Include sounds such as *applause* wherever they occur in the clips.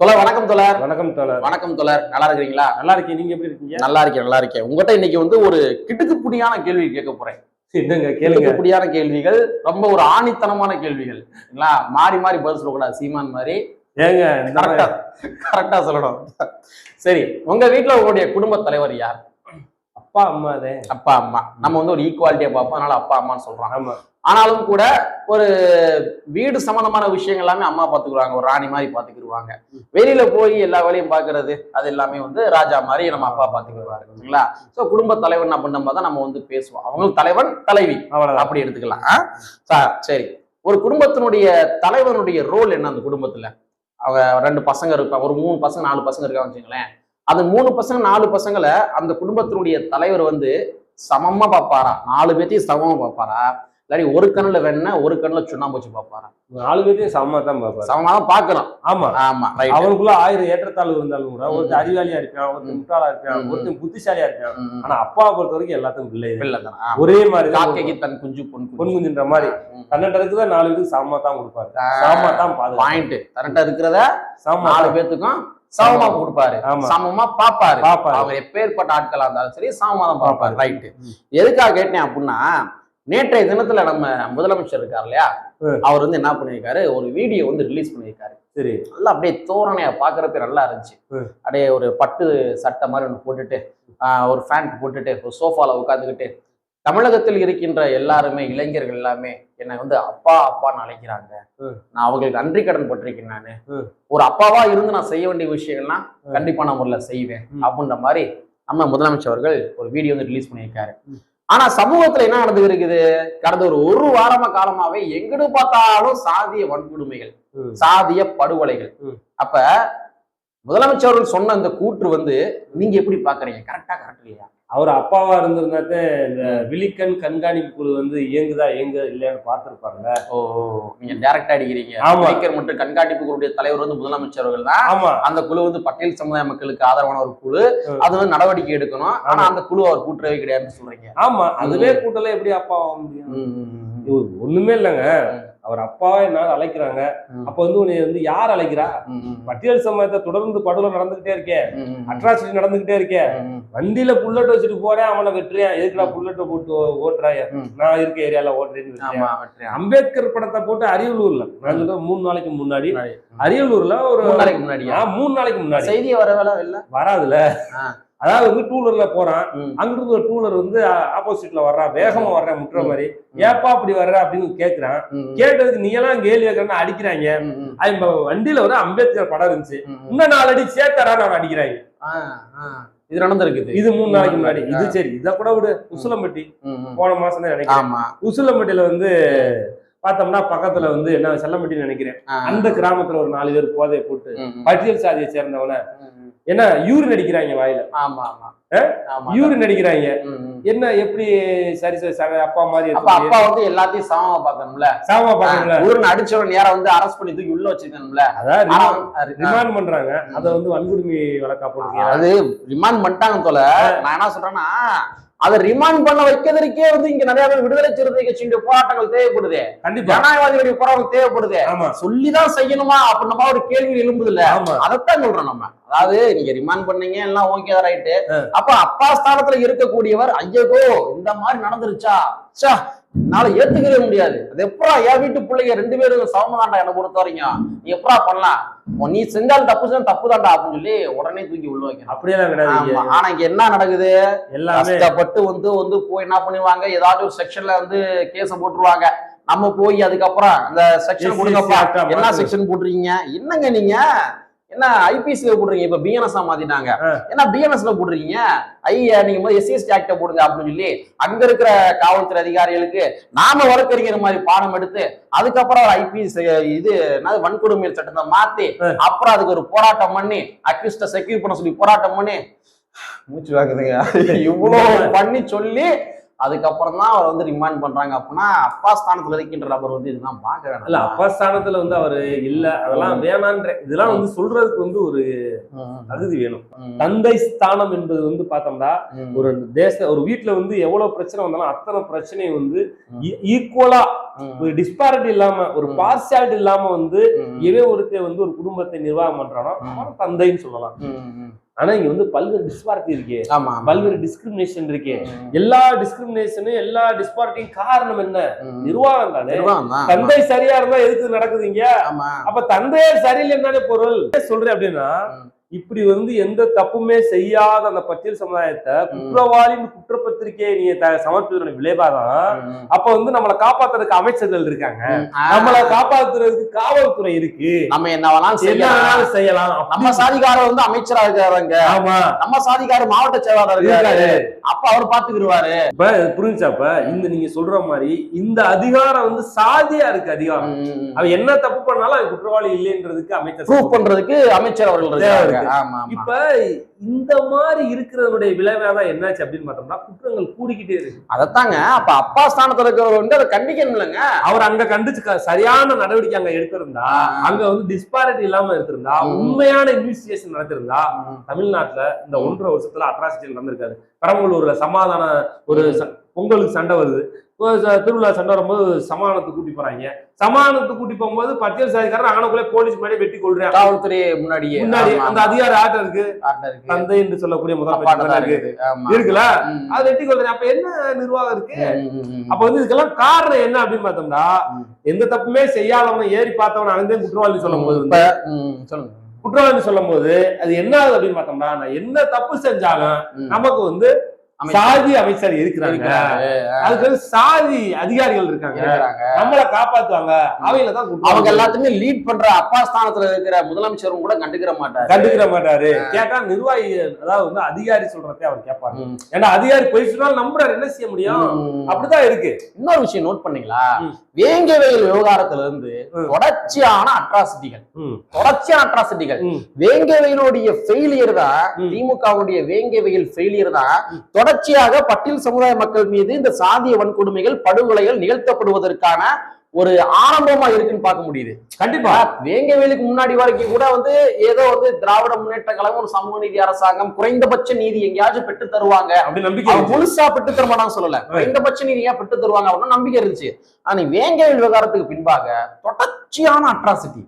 தோழர் வணக்கம் தோழர். வணக்கம் தோழர். வணக்கம் தோழர். நல்லா இருக்கிறீங்களா? நல்லா இருக்கேன். நீங்க எப்படி இருக்கீங்க? நல்லா இருக்கேன் நல்லா இருக்கேன். உங்ககிட்ட இன்னைக்கு வந்து ஒரு கிட்டுக்குப்புடியான கேள்வி கேட்க போறேன். என்னங்க கேளுங்க. கிட்டுக்குப்புடியான கேள்விகள் ரொம்ப ஒரு ஆணித்தனமான கேள்விகள். மாறி மாறி பதில் சொல்லக்கூடாது சீமான் மாதிரி. ஏங்க கரெக்டா கரெக்டா சொல்லணும். சரி உங்க வீட்ல உங்களுடைய குடும்ப தலைவர் யார்? அப்பா அம்மா அதே. அப்பா அம்மா. நம்ம வந்து ஒரு ஈக்குவாலிட்டியா பார்ப்போம். அதனால அப்பா அம்மான்னு சொல்றோம். ஆமா. ஆனாலும் கூட ஒரு வீடு சம்பந்தமான விஷயங்கள் எல்லாமே அம்மா பாத்துக்குவாங்க ஒரு ராணி மாதிரி பாத்துக்கிடுவாங்க வெளியில போய் எல்லா வேலையும் பாக்குறது அது எல்லாமே வந்து ராஜா மாதிரி நம்ம அப்பா பாத்துக்கிடுவாரு இல்லைங்களா? சோ குடும்ப தலைவர் என்ன பண்ணும் தான் நம்ம வந்து பேசுவோம். அவங்களும் தலைவன் தலைவி. அப்படி எடுத்துக்கலாம். சரி. ஒரு குடும்பத்தினுடைய தலைவனுடைய ரோல் என்ன அந்த குடும்பத்துல? அவ ரெண்டு பசங்க இருப்பாங்க ஒரு மூணு பசங்க நாலு பசங்க இருக்காங்க வச்சுங்களேன். அந்த மூணு பசங்க நாலு பசங்களை அந்த குடும்பத்தினுடைய தலைவர் வந்து சமமா பார்ப்பாரா? நாலு பேர்த்தையும் சமமா பார்ப்பாரா? இல்லாட்டி ஒரு கண்ணுல வெண்ண ஒரு கண்ணுல சுண்ணாம்பு வச்சு பார்ப்பாரா? நாலு பேர்த்தையும் சமமா தான் பார்ப்பாரு. சமமா தான் பார்க்கலாம் ஆமா. ஆமா அவனுக்குள்ள ஆயிரம் ஏற்றத்தாழ்வு இருந்தாலும் கூட ஒருத்தன் ம். அறிவாளியா இருப்பான் ஒருத்தன் முட்டாளா இருப்பான் ம். ஒருத்தன் புத்திசாலியா இருப்பான். ஆனா அப்பாவை பொறுத்த வரைக்கும் எல்லாத்துக்கும் பிள்ளை பிள்ளை தானே. ஒரே மாதிரி காக்கைக்கு தன் குஞ்சு பொன் பொன் குஞ்சுன்ற மாதிரி. தன்னட்டதுக்கு தான் நாலு பேருக்கு சமமா தான் கொடுப்பாரு. சமமா தான் பாயிண்ட் கரெக்டா இருக்கிறத சமமா நாலு தான். சமமா கொடுப்பாரு. சமமா பாப்பாரு. அவங்க எப்பேற்பட்ட ஆட்களா இருந்தாலும் சரி சமமா தான் பாப்பாரு பாப்பாரு. ரைட் எதுக்காக கேட்டேன் அப்படின்னா நேற்றைய தினத்துல நம்ம முதலமைச்சர் இருக்கார் இல்லையா. அவர் வந்து என்ன பண்ணியிருக்காரு? ஒரு வீடியோ வந்து ரிலீஸ் பண்ணியிருக்காரு. சரி. நல்லா அப்படியே தோரணையா பாக்குறப்ப நல்லா இருந்துச்சு. அப்படியே ஒரு பட்டு சட்டை மாதிரி ஒன்று போட்டுட்டு ஒரு ஃபேண்ட் போட்டுட்டு ஒரு சோஃபால உட்காந்துக்கிட்டு தமிழகத்தில் இருக்கின்ற எல்லாருமே இளைஞர்கள் எல்லாமே என்னை வந்து அப்பா அப்பான்னு அழைக்கிறாங்க. நான் அவங்களுக்கு நன்றி கடன் பட்டிருக்கேன் நானு. ஒரு அப்பாவா இருந்து நான் செய்ய வேண்டிய விஷயங்கள்லாம் நான் முறையில் செய்வேன். அப்படின்ற மாதிரி நம்ம முதலமைச்சர் அவர்கள் ஒரு வீடியோ வந்து ரிலீஸ் பண்ணியிருக்காரு. ஆனா சமூகத்துல என்ன நடந்து இருக்குது கடந்த ஒரு ஒரு வாரமா காலமாவே எங்கிட்டு பார்த்தாலும் சாதிய வன்கொடுமைகள். சாதிய படுகொலைகள். அப்ப முதலமைச்சர் அவர்கள் சொன்ன அந்த கூற்று வந்து நீங்க எப்படி பாக்குறீங்க கரெக்டா கரெக்ட் இல்லையா அவர் அப்பாவா இருந்திருந்தாத்தே இந்த விழிக்கண் கண்காணிப்பு குழு வந்து இயங்குதா இயங்க இல்லையான்னு பார்த்திருப்பாருல்ல. ஓ நீங்க டைரக்டா அடிக்கிறீங்க. அமைச்சர் மற்றும் கண்காணிப்பு குழுடைய தலைவர் வந்து முதலமைச்சர் அவர்கள் தான். ஆமா. அந்த குழு வந்து பட்டியல் சமுதாய மக்களுக்கு ஆதரவான ஒரு குழு. அது வந்து நடவடிக்கை எடுக்கணும். ஆனா. அந்த குழு அவர் கூட்டுறவே கிடையாதுன்னு சொல்றீங்க. ஆமா. அதுவே கூட்டல எப்படி அப்பா ஆக முடியும் ஒண்ணுமே இல்லைங்க. அவர் அப்பாவை என்னால அழைக்கிறாங்க. அப்ப வந்து உன்னை வந்து யார் அழைக்கிறா? பட்டியல் சமயத்தை தொடர்ந்து படுகொலை நடந்துகிட்டே இருக்கே. ம், ம், அட்ராசிட்டி நடந்துகிட்டே இருக்கே. ம், ம், வண்டியில புல்லட் வச்சுட்டு போறேன் அவனை வெட்டுறேன். எதுக்குடா புல்லட்டை போட்டு ஓட்டுறாய. நான் இருக்க ஏரியால ஓட்டுறேன்னு. அம்பேத்கர் படத்தை போட்டு அரியலூர்ல நான் சொல்றேன் மூணு நாளைக்கு முன்னாடி முன்னாடி. அரியலூர்ல ஒரு நாளைக்கு முன்னாடியா? ஆ, மூணு நாளைக்கு முன்னாடி. செய்தி வர வேலை இல்ல வராதுல. அதாவது வந்து டூலர்ல போறான். ம், அங்கிட்டு இருந்து ஒரு டூலர் வந்து ஆப்போசிட்ல வர்றான் வேகமா வர்றேன் முட்டுற. மாதிரி. ஏப்பா அப்படி வர்ற அப்படின்னு கேக்குறான். ம், கேட்டதுக்கு நீ எல்லாம் கேள்வி கேட்கறன்னு அடிக்கிறாங்க. வண்டியில ஒரு அம்பேத்கர் படம் இருந்துச்சு. இன்னும் நாலு அடி சேர்த்தாரா நான் அடிக்கிறாங்க. இது நடந்திருக்குது. இது மூணு நாளைக்கு முன்னாடி. இது சரி இத கூட விடு. உசிலம்பட்டி. போன மாசம் தான் நினைக்கிறேன். உசிலம்பட்டியில வந்து பார்த்தோம்னா பக்கத்துல வந்து என்ன செல்லம்பட்டின்னு நினைக்கிறேன். அந்த கிராமத்துல ஒரு நாலு பேர் போதையை போட்டு. பட்டியல் சாதியை சேர்ந்தவன. என்ன யூரின் அடிக்கிறாங்க வாயில. ஆமா ஆமா. யூரின் அடிக்கிறாங்க. என்ன எப்படி சரி சரி அப்பா மாதிரி அப்ப அப்பா வந்து எல்லாத்தையும் சமமா பார்க்கணும்ல? சாமா பாக்கல ஊருன்னு அடிச்சவன் நேரா வந்து அரெஸ்ட் பண்ணி தூக்கி உள்ள வச்சிருக்கணும்ல? அதான் ரிமாண்ட் பண்றாங்க. அத வந்து வன்கொடுமை வழக்கா போட்டுருக்கீங்க. அது ரிமாண்ட் பண்ணிட்டாங்க தோல நான் என்ன சொல்றேன்னா அதை ரிமாண்ட் பண்ண வைக்கிறதுக்கே வந்து இங்க நிறைய பேர் விடுதலை சிறுத்தை கட்சியுடைய போராட்டங்கள் தேவைப்படுது. கண்டிப்பா. ஜனநாயகவாதிகளுடைய போராட்டம் தேவைப்படுது. சொல்லிதான் செய்யணுமா? அப்படின்ற மாதிரி ஒரு கேள்வி எழும்புது இல்ல அதைத்தான் சொல்றோம் நம்ம. அதாவது நீங்க ரிமாண்ட் பண்ணீங்க எல்லாம் ஓகே ரைட்டு. அப்ப அப்பா ஸ்தானத்துல இருக்கக்கூடியவர் ஐயகோ இந்த மாதிரி நடந்துருச்சா? ச்சா. என்னால ஏத்துக்கவே முடியாது. அது எப்படா என் வீட்டு பிள்ளைங்க ரெண்டு பேரும் சமதாண்டா என்னை பொறுத்த வரைக்கும்? நீ எப்படா பண்ணலாம்? நீ செஞ்சாலும் தப்பு செஞ்சா தப்பு தாண்டா அப்படின்னு சொல்லி உடனே தூக்கி உள்ள வைக்கணும் அப்படியெல்லாம் கிடையாது ஆனா இங்க என்ன நடக்குது? எல்லாமே கஷ்டப்பட்டு வந்து வந்து போய் என்ன பண்ணுவாங்க ஏதாச்சும் ஒரு செக்ஷன்ல வந்து கேஸ போட்டுருவாங்க. நம்ம போய் அதுக்கப்புறம் அந்த செக்ஷன் ஆ என்ன. செக்ஷன் போட்டுருக்கீங்க? என்னங்க நீங்க? என்ன ஐபிசில போடுறீங்க இப்ப பிஎன்எஸ் மாத்திட்டாங்க ஆ. என்ன பிஎன்எஸ்ல போடுறீங்க ஐயா நீங்க முதல்ல எஸ்சிஎஸ்டி ஆக்ட போடுங்க அப்படின்னு சொல்லி அங்க இருக்கிற காவல்துறை அதிகாரிகளுக்கு நாம வழக்கறிஞர் மாதிரி பாடம் எடுத்து அதுக்கப்புறம் ஐபிஎஸ் இது என்னது வன்கொடுமையல் சட்டத்தை மாத்தி. அப்புறம் அதுக்கு ஒரு போராட்டம் பண்ணி அக்யூஸ்ட செக்யூர் பண்ண சொல்லி போராட்டம் பண்ணி மூச்சு வாக்குதுங்க இவ்வளவு பண்ணி சொல்லி அதுக்கப்புறம் தான் அவர் வந்து ரிமாண்ட் பண்றாங்க அப்படின்னா அப்பா ஸ்தானத்துல இருக்கின்ற நபர் வந்து இதுதான் பார்க்க வேணாம் இல்ல அப்பா ஸ்தானத்துல வந்து அவரு இல்ல அதெல்லாம் வேணான்ற இதெல்லாம் வந்து சொல்றதுக்கு வந்து ஒரு தகுதி வேணும். தந்தை ஸ்தானம் என்பது வந்து பார்த்தோம்னா ஒரு தேச ஒரு வீட்ல வந்து எவ்வளவு பிரச்சனை வந்தாலும் அத்தனை பிரச்சனையும் வந்து. ஈக்குவலா ஒரு டிஸ்பாரிட்டி இல்லாம ஒரு. பார்சியாலிட்டி இல்லாம வந்து ம், எவன் ஒருத்தன் வந்து ஒரு குடும்பத்தை நிர்வாகம் பண்றானோ தந்தைன்னு சொல்லலாம். ஆனா இங்க வந்து பல்வேறு டிஸ்பாரிட்டி இருக்கே ஆமா. பல்வேறு டிஸ்கிரிமினேஷன் இருக்கே எல்லா டிஸ்கிரிமினேஷனும் எல்லா டிஸ்பாரிட்டியும் காரணம் என்ன. நிர்வாகம் தானே. தந்தை சரியா இருந்தா எதுக்கு நடக்குது இங்க அப்ப தந்தையே சரியில்லைன்னு பொருள் சொல்றேன் அப்படின்னா. இப்படி வந்து எந்த தப்புமே செய்யாத அந்த பட்டியல் சமுதாயத்தை குற்றவாளின்னு குற்றப்பத்திரிக்கையை நீ சமர்ப்பித்தோட விளைவாதான் அப்ப வந்து நம்மளை காப்பாத்துறதுக்கு அமைச்சர்கள் இருக்காங்க. நம்மளை காப்பாத்துறதுக்கு காவல்துறை இருக்கு. நம்ம என்ன வேணாலும் செய்யலாம். நம்ம சாதிக்காரர் வந்து அமைச்சரா இருக்காருங்க. ஆமா. நம்ம சாதிக்காரர் மாவட்ட செயலாளர் இருக்காரு. அப்ப அவர் பாத்துக்கிடுவாரு. இப்ப புரிஞ்சாப்ப இந்த நீங்க சொல்ற மாதிரி இந்த அதிகாரம் வந்து சாதியா இருக்கு அதிகாரம். அவன் என்ன தப்பு பண்ணாலும் அவன் குற்றவாளி இல்லைன்றதுக்கு அமைச்சர் ப்ரூவ் பண்றதுக்கு அமைச்சர் அவர்கள் இருக்காங்க. இப்ப இந்த மாதிரி இருக்கிறதனுடைய விளைவாதான் என்னாச்சு அப்படின்னு பார்த்தோம்னா குற்றங்கள் கூடிக்கிட்டே இருக்கு. அதத்தாங்க அப்ப அப்பா ஸ்தானத்துல இருக்கிறவர் வந்து அதை கண்டிக்கணும் இல்லைங்க? அவர் அங்க கண்டிச்சு சரியான நடவடிக்கை அங்க எடுத்திருந்தா அங்க வந்து டிஸ்பாரிட்டி இல்லாம எடுத்திருந்தா. உண்மையான இன்வெஸ்டிகேஷன் நடத்திருந்தா தமிழ்நாட்டுல இந்த ஒன்றரை வருஷத்துல அட்ராசிட்டி நடந்திருக்காரு பெரம்பலூர்ல சமாதான ஒரு பொங்கலுக்கு சண்டை வருது. திருவிழா சண்டை வரும்போது சமாதானத்துக்கு கூட்டி போறாங்க சமாதானத்துக்கு கூட்டி போகும்போது பட்டியல் சாதிக்காரன் அங்கனக்குள்ளே போலீஸ் முன்னாடி வெட்டி கொள்றான் காவல்துறை முன்னாடியே முன்னாடி அந்த அதிகார ஆட்டம் இருக்கு. தந்தை என்று சொல்லக்கூடிய முதல் இருக்கு. இருக்குல்ல. அது வெட்டி கொள்றேன் அப்ப என்ன நிர்வாகம் இருக்கு. அப்ப வந்து இதுக்கெல்லாம் காரணம் என்ன அப்படின்னு பார்த்தோம்னா. எந்த தப்புமே செய்யாதவன ஏறி பார்த்தவன அவன் குற்றவாளி சொல்லும் போது சொல்லுங்க குற்றவாளி சொல்லும் போது அது என்ன ஆகுது அப்படின்னு பார்த்தோம்னா நான் என்ன தப்பு செஞ்சாலும். நமக்கு வந்து சாதி அமைச்சர் இருக்கிறாங்க. அதுக்கு சாதி அதிகாரிகள் இருக்காங்க. நம்மளை காப்பாத்துவாங்க. அவங்க தான் அவங்க. எல்லாத்துக்குமே லீட் பண்ற அப்பா ஸ்தானத்துல இருக்கிற முதலமைச்சரும் கூட கண்டுக்கிற மாட்டாரு. கண்டுக்கிற மாட்டாரு. கேட்டா நிர்வாகி அதாவது வந்து அதிகாரி சொல்றதே அவர் கேட்பாரு. ஏன்னா அதிகாரி போய் சொன்னாலும் நம்புறாரு. என்ன செய்ய முடியும். அப்படிதான் இருக்கு. இன்னொரு விஷயம் நோட் பண்ணீங்களா? ம். வேங்க வெயில் விவகாரத்துல இருந்து. தொடர்ச்சியான அட்ராசிட்டிகள் தொடர்ச்சியான அட்ராசிட்டிகள் ம், வேங்க வெயிலுடைய ஃபெயிலியர் தான். திமுகவுடைய வேங்க வெயில் ஃபெயிலியர் தான் தொடர்ச்சியாக பட்டியல் சமுதாய மக்கள் மீது இந்த சாதிய வன்கொடுமைகள் படுகொலைகள் நிகழ்த்தப்படுவதற்கான ஒரு ஆரம்பமா இருக்குன்னு பார்க்க முடியுது. கண்டிப்பா. வேங்க வெயிலுக்கு முன்னாடி வரைக்கும் கூட வந்து ஏதோ வந்து திராவிட முன்னேற்ற கழகம் ஒரு சமூக நீதி அரசாங்கம் குறைந்தபட்ச நீதி எங்கேயாச்சும் பெற்று தருவாங்க. முழுசா பெற்று தர மாட்டாங்க சொல்லல. குறைந்தபட்ச நீதியா பெற்று தருவாங்க அப்படின்னு நம்பிக்கை இருந்துச்சு. ஆனா வேங்க வெயில் விவகாரத்துக்கு பின்பாக தொடர்ச்சியான அட்ராசிட்டி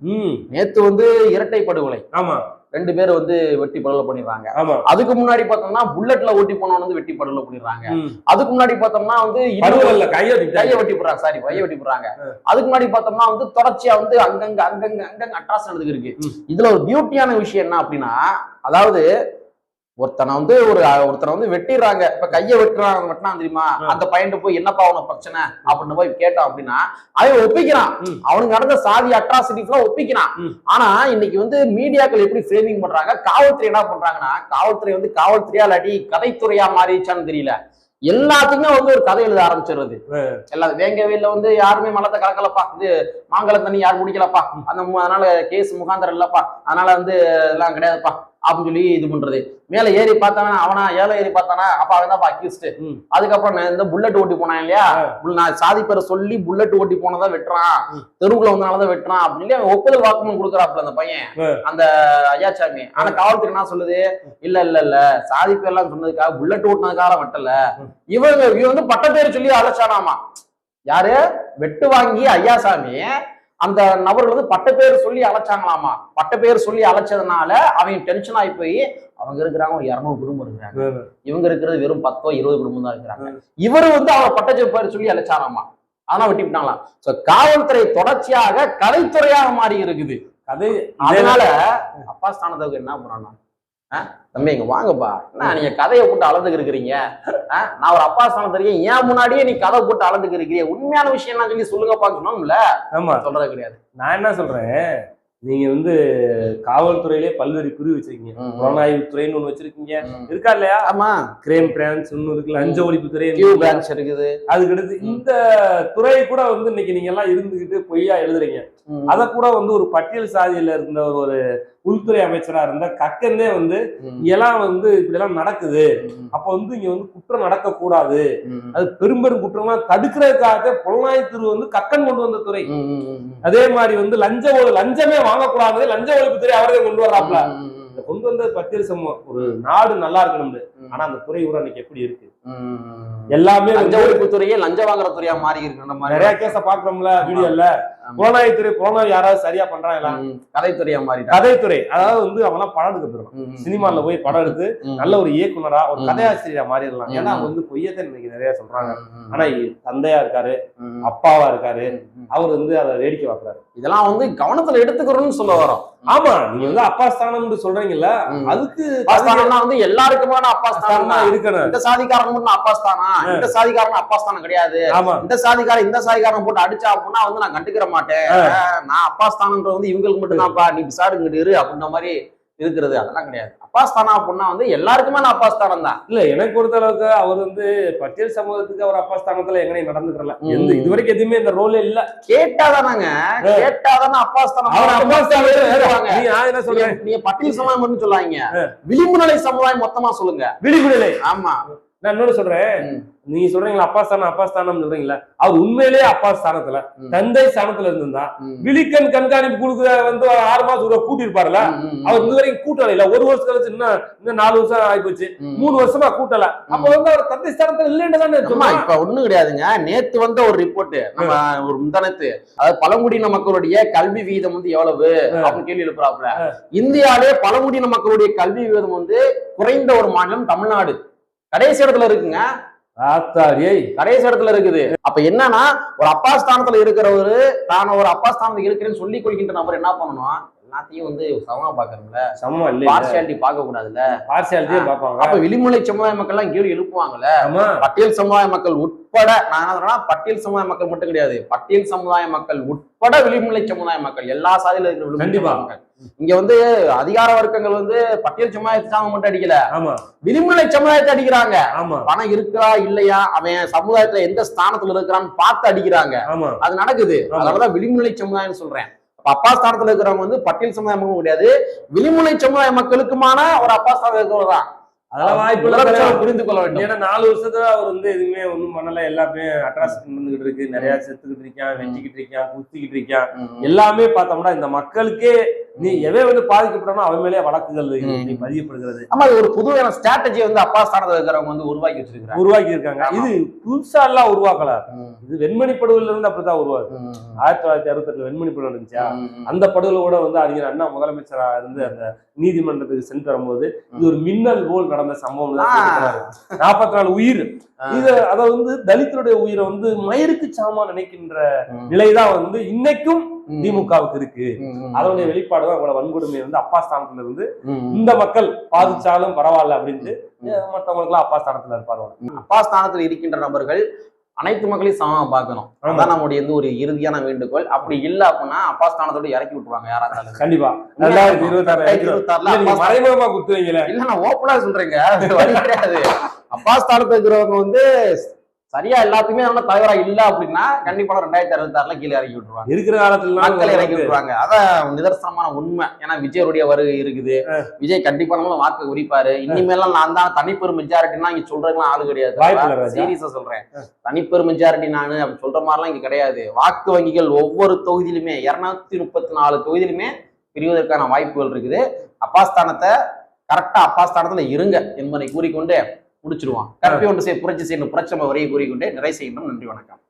நேத்து வந்து இரட்டை படுகொலை. ஆமா. ரெண்டு பேர் வந்து வெட்டி படுகொலை பண்ணிடுறாங்க. அதுக்கு முன்னாடி பார்த்தோம்னா புல்லட்ல ஓட்டி போனவன் வந்து வெட்டி படுகொலை பண்ணிடுறாங்க. அதுக்கு முன்னாடி பார்த்தோம்னா வந்து கையை கையை வெட்டி போடுறாங்க. சாரி கையை வெட்டி போடுறாங்க. அதுக்கு முன்னாடி பார்த்தோம்னா வந்து தொடர்ச்சியா வந்து அங்கங்க அங்கங்க அங்கங்க அட்ராஸ் நடந்துக்கு இருக்கு. இதுல ஒரு பியூட்டியான விஷயம் என்ன அப்படின்னா அதாவது ஒருத்தனை வந்து ஒரு ஒருத்தனை வந்து வெட்டிடுறாங்க. இப்ப கையை வெட்டுறான் வெட்டினான் தெரியுமா. அந்த பையன்ட்டு போய் என்னப்பா உனக்கு பிரச்சனை? அப்படின்னு போய் கேட்டான் அப்படின்னா அவன் ஒப்பிக்கிறான். அவனுக்கு நடந்த சாதி அட்ராசிட்டி ஒப்பிக்கிறான். ஆனா இன்னைக்கு வந்து மீடியாக்கள் எப்படி ஃப்ரேமிங் பண்றாங்க? காவல்துறை என்ன பண்றாங்கன்னா காவல்துறை வந்து காவல்துறையா இல்லாட்டி கதைத்துறையா மாறிடுச்சான்னு தெரியல. எல்லாத்துக்குமே வந்து ஒரு கதை எழுத ஆரம்பிச்சிடுறது. எல்லா வேங்க வெயில்ல வந்து யாருமே மலத்தை கலக்கலப்பா. இது மாங்கல தண்ணி யாரும் குடிக்கலப்பா. அந்த அதனால கேஸ் முகாந்திரம் இல்லப்பா. அதனால வந்து எல்லாம் கிடையாதுப்பா. அப்படின்னு சொல்லி இது பண்றது. மேல ஏறி பார்த்தானா அவனா ஏழை ஏறி பார்த்தானா அப்ப அவன் தான் அக்யூஸ்ட். அதுக்கப்புறம் நான் இந்த புல்லட் ஓட்டி போனான் இல்லையா? நான் சாதி பேரை சொல்லி புல்லட் ஓட்டி போனதான் வெட்டுறான். தெருவுக்குள்ள வந்தனாலதான் வெட்டுறான் அப்படின்னு அவன் ஒப்புதல் வாக்குமூலம் கொடுக்குறாப்புல அந்த பையன். அந்த ஐயாச்சாமி ஆனா காவல்துறை என்ன சொல்லுது? இல்ல இல்ல இல்ல. சாதி பேர்லாம் சொன்னதுக்காக புல்லட் ஓட்டுனதுக்காக வெட்டல. இவங்க இவன் வந்து பட்ட பேர் சொல்லி அழைச்சானாமா? யாரு? வெட்டு வாங்கி ஐயாசாமி அந்த நபர்கள் வந்து பட்ட பேர் சொல்லி அழைச்சாங்களாமா? பட்ட பேர் சொல்லி அழைச்சதுனால அவங்க டென்ஷன் ஆகி போய் அவங்க இருக்கிறாங்க ஒரு இரநூறு குடும்பம் இருக்கிறாங்க. இவங்க இருக்கிறது வெறும் பத்தோ இருபது குடும்பம் தான் இருக்கிறாங்க. இவரு வந்து அவர் பட்ட பேர் சொல்லி அழைச்சாராமா ஆனா வெட்டி விட்டாங்களாம் சோ காவல்துறை தொடர்ச்சியாக கலைத்துறையாக மாறி இருக்குது. கதை அதனால அப்பா ஸ்தானத்துக்கு என்ன பண்ணணும்? தம்பி இங்க வாங்கப்பா. என்ன நீங்க கதையை போட்டு அளந்துக்கு இருக்கிறீங்க? நான் ஒரு அப்பா ஸ்தானத்துல இருக்கேன் ஏன் முன்னாடியே நீ கதை போட்டு அளந்துக்கு இருக்கிறீங்க உண்மையான விஷயம் என்ன சொல்லி சொல்லுங்கப்பா சொன்னோம்ல? ஆமா. சொல்றது கிடையாது. நான் என்ன சொல்றேன்? நீங்க வந்து காவல்துறையிலே பல்வேறு பிரிவு வச்சிருக்கீங்க. புலனாய்வு துறைன்னு ஒண்ணு வச்சிருக்கீங்க. இருக்கா இல்லையா? ஆமா. கிரைம் பிரான்ச் ஒண்ணு இருக்கு லஞ்ச ஒழிப்பு துறை பிரான்ச் இருக்குது. அதுக்கு அடுத்து இந்த துறை கூட வந்து இன்னைக்கு நீங்க எல்லாம் இருந்துகிட்டு பொய்யா எழுதுறீங்க. அத கூட வந்து ஒரு பட்டியல் சாதியில இருந்த ஒரு உள்துறை அமைச்சரா இருந்த கக்கன்னே வந்து ம். இங்கெல்லாம் வந்து இப்படி எல்லாம் நடக்குது. அப்ப வந்து இங்க வந்து குற்றம் நடக்க கூடாது ம். அது பெரும் பெரும் குற்றம்லாம் தடுக்கிறதுக்காக புலனாய்வு வந்து கக்கன் கொண்டு வந்த துறை. அதே மாதிரி வந்து லஞ்ச லஞ்சமே வாங்கக்கூடாது லஞ்ச ஒழிப்பு துறை அவரே கொண்டு வர்றாப்ல கொண்டு வந்த பட்டியல் சமூகம் ஒரு நாடு நல்லா இருக்கணும். ஆனா அந்த துறை கூட இன்னைக்கு எப்படி இருக்கு. எல்லாமே லஞ்ச ஒழிப்பு துறையே லஞ்சம் வாங்குற துறையா மாறி இருக்கிற மாதிரி. நிறைய கேஸ பாக்குறோம்ல வீடியோல. ஆமா. புலனாய்வுத்துறை புலனாய்வு யாராவது சரியா பண்றாங்களா? ம். கலைத்துறையா மாறிட்டா. கதைத்துறை. அதாவது வந்து அவங்கலாம் படம் எடுக்க போயிடும் சினிமால போய் படம் எடுத்து நல்ல ஒரு இயக்குனரா ஒரு. கதையாசிரியரா மாறிடலாம். ஏன்னா. அவங்க வந்து பொய்யத்தை இன்னைக்கு நிறைய சொல்றாங்க. ஆனா தந்தையா இருக்காரு. அப்பாவா இருக்காரு. அவர் வந்து அதை வேடிக்கை பார்க்கறாரு. இதெல்லாம் வந்து கவனத்துல எடுத்துக்கிறோம்னு சொல்ல வரோம். ஆமா நீங்க வந்து அப்பா ஸ்தானம்னு சொல்றீங்கல்ல. அதுக்கு வந்து எல்லாருக்குமான அப்பா ஸ்தானம் ஸ்தானமா தான். இருக்கணும். இந்த சாதிக்காரன் மட்டும் அப்பா ஸ்தானம் இந்த சாதிக்காரன் அப்பா ஸ்தானம் கிடையாது. இந்த சாதிக்காரன் இந்த சாதிக்காரன் போட்டு அடிச்சா அப்படின்னா வந்து நான் கண்டுக்கிற மாட்டேன். நான் அப்பா ஸ்தானம்ன்றது வந்து இவங்களுக்கு மட்டும் தான்ப்பா நீ விசாரிங்கிட்டு இரு அப்படின்ற மாதிரி இருக்கிறது. அதெல்லாம் கிடையாது. அப்பா ஸ்தானம் அப்படின்னா வந்து எல்லாருக்குமே நான் அப்பா ஸ்தானம் தான். இல்ல எனக்கு பொறுத்த அளவுக்கு அவர் வந்து பட்டியல் சமூகத்துக்கு அவர் அப்பா ஸ்தானத்துல எங்கனையும் நடந்துக்கிறல. ம். எந்த இது வரைக்கும் எதுவுமே இந்த ரோலே இல்ல. கேட்டாதானாங்க. கேட்டாதானே அப்பா ஸ்தானம் அவர் அப்பா ஸ்தானத்துல சொல்லுவாங்க. நீ நான் என்ன சொல்றேன்? நீங்க- பட்டியல் சமுதாயம் மட்டும் சொல்லாதீங்க. விளிம்பு நிலை சமுதாயம் மொத்தமா சொல்லுங்க. விழிப்புணர்வு ஆமா. நான் இன்னொன்னு சொல்றேன். நீங்க சொல்றீங்களா அப்பா ஸ்தானம் அப்பா ஸ்தானம் சொல்றீங்களா? அவர் உண்மையிலேயே அப்பா ஸ்தானத்துல. தந்தை ஸ்தானத்துல இருந்திருந்தா. விழிக்கண் கண்காணிப்பு கொடுக்க வந்து ஆறு மாசம் கூட கூட்டிருப்பாருல அவர் இது வரைக்கும் கூட்டல இல்ல. ஒரு வருஷம் கழிச்சு இன்னும் இன்னும் நாலு வருஷம் ஆயிப்போச்சு. மூணு வருஷமா கூட்டல. அப்ப வந்து அவர் தந்தை ஸ்தானத்துல இல்லைன்னு தானே இப்ப ஒண்ணும் கிடையாதுங்க. நேத்து வந்த ஒரு ரிப்போர்ட் நம்ம ஒரு முந்தானத்து அதாவது பழங்குடியின மக்களுடைய கல்வி விகிதம் வந்து எவ்வளவு அப்படின்னு கேள்வி எழுப்புறாப்புல. இந்தியாவிலே பழங்குடியின மக்களுடைய கல்வி விகிதம் வந்து குறைந்த ஒரு மாநிலம் தமிழ்நாடு. கடைசி இடத்துல இருக்குங்க. கடைசி இடத்துல இருக்குது. அப்ப என்னன்னா ஒரு அப்பா ஸ்தானத்துல இருக்கிறவரு தான் ஒரு அப்பா ஸ்தானத்துல இருக்கிறேன்னு சொல்லிக் கொள்கின்ற நபர் என்ன பண்ணணும்? எல்லாத்தையும் வந்து சமமா பாக்கணும்ல சமமா இல்ல பார்சியாலிட்டி பார்க்க கூடாதுல்ல பார்சியாலிட்டியே பாப்பாங்க அப்ப விளிமுலை சமுதாய மக்கள் எல்லாம் கேள்வி எழுப்புவாங்கல்ல பட்டியல் சமுதாய மக்கள் உட்பட நான் என்ன சொல்றேன்னா பட்டியல் சமுதாய மக்கள் மட்டும் கிடையாது. பட்டியல் சமுதாய மக்கள் உட்பட விளிமுலை சமுதாய மக்கள் எல்லா சாதியில இருக்கிற கண்டிப்பா. இங்க வந்து அதிகார வர்க்கங்கள் வந்து பட்டியல் சமுதாயத்தை சாம மட்டும் அடிக்கல. விளிமுலை சமுதாயத்தை அடிக்கிறாங்க. பணம் இருக்கா இல்லையா? அவன் சமுதாயத்துல எந்த ஸ்தானத்துல இருக்கிறான்னு பார்த்து அடிக்கிறாங்க. அது நடக்குது. அதனாலதான் விளிமுலை சமுதாயம்னு சொல்றேன். அப்ப அப்பா ஸ்தானத்துல இருக்கிறவங்க வந்து பட்டியல் சமுதாய மக்கள் கிடையாது விளிமுலை சமுதாய மக்களுக்குமான ஒரு அப்பா ஸ்தானம் இருக்கிறவர் தான். அதெல்லாம் வாய்ப்பு புரிந்து கொள்ள வேண்டும். ஏன்னா நாலு வருஷத்துல அவர் வந்து எதுவுமே ஒண்ணும் பண்ணல. எல்லாமே அட்ராசிட்டி நடந்துகிட்டு இருக்கு. நிறைய செத்துக்கிட்டு இருக்கான் வெட்டிக்கிட்டு இருக்கான் குத்திக்கிட்டு இருக்கான். எல்லாமே பார்த்தோம்னா இந்த மக்களுக்கே நீ எவன் வந்து பாதிக்கப்பட்டானோ அவன் மேலே வழக்குகள் பதியப்படுகிறது. ஆமா ஒரு புதுவையான ஸ்ட்ராட்டஜி வந்து அப்பா ஸ்தானத்துல இருக்கிறவங்க வந்து உருவாக்கி வச்சிருக்காங்க உருவாக்கி இருக்காங்க. இது புதுசா எல்லாம் உருவாக்கல. இது வெண்மணி படுகொல இருந்து அப்படிதான் உருவாது ஆயிரத்தி தொள்ளாயிரத்தி அறுபத்தி வெண்மணி படுகொலை இருந்துச்சா அந்த படுகொலை கூட வந்து அறிஞர் அண்ணா முதலமைச்சரா இருந்து அந்த நீதிமன்றத்துக்கு சென்று வரும்போது இது ஒரு மின்னல் போல் நடந்த சம்பவம் நாற்பத்தி நாலு உயிர். இது அத வந்து தலித்தருடைய உயிரை வந்து மயிருக்கு சாமா நினைக்கின்ற நிலைதான் வந்து இன்னைக்கும் திமுகவுக்கு இருக்கு. அதனுடைய வெளிப்பாடு தான் வன்கொடுமை வந்து அப்பா ஸ்தானத்துல இருந்து இந்த மக்கள் பாதிச்சாலும் பரவாயில்ல அப்படின்ட்டு மற்றவங்களுக்கு அப்பா ஸ்தானத்துல இருப்பாரு. அப்பா ஸ்தானத்துல இருக்கின்ற நபர்கள் அனைத்து மக்களையும் சமமா பார்க்கணும். அதான் நம்முடைய வந்து ஒரு இறுதியான வேண்டுகோள். அப்படி இல்ல அப்படின்னா அப்பா ஸ்தானத்தோட இறக்கி விட்டுருவாங்க யாரா இருந்தாலும். கண்டிப்பா. ரெண்டாயிரத்தி இருபத்தி ஆறு ரெண்டாயிரத்தி இருபத்தாறுல நீங்க அப்பா மறைமுகமா குத்துவீங்களே இல்ல நான் ஓப்பனா சொல்றேங்க. *laughs* அப்பா ஸ்தானத்துல இருக்கிறவங்க வந்து சரியா எல்லாத்துக்குமே நம்ம தலைவரா இல்ல அப்படின்னா கண்டிப்பா ரெண்டாயிரத்தி அறுபத்தி ஆறுல கீழே இறக்கி விட்டுருவாங்க. இருக்கிற காலத்துல மக்களை இறக்கி விட்டுருவாங்க. அதான் நிதர்சனமான உண்மை. ஏன்னா விஜயருடைய வருகை இருக்குது. விஜய் கண்டிப்பா நம்மளும் வாக்கு உரிப்பாரு இனிமேலாம் நான் தான் தனிப்பெரும் மெஜாரிட்டினா இங்க சொல்றதுலாம் ஆளு கிடையாது. சீரியஸா சொல்றேன். தனிப்பெரும் மெஜாரிட்டி நானு அப்படி சொல்ற மாதிரிலாம் இங்க கிடையாது. வாக்கு வங்கிகள் ஒவ்வொரு தொகுதியிலுமே இருநூத்தி முப்பத்தி நாலு தொகுதியிலுமே பிரிவதற்கான வாய்ப்புகள் இருக்குது. அப்பா ஸ்தானத்தை கரெக்டா அப்பா ஸ்தானத்துல இருங்க என்பதை கூறிக்கொண்டு முடிச்சிருவான். கற்பி ஒன்று செய்ய புரட்சி செய்யணும் புரட்சி நம்ம வரையை கூறிக்கொண்டே நிறை செய்யணும் நன்றி வணக்கம்.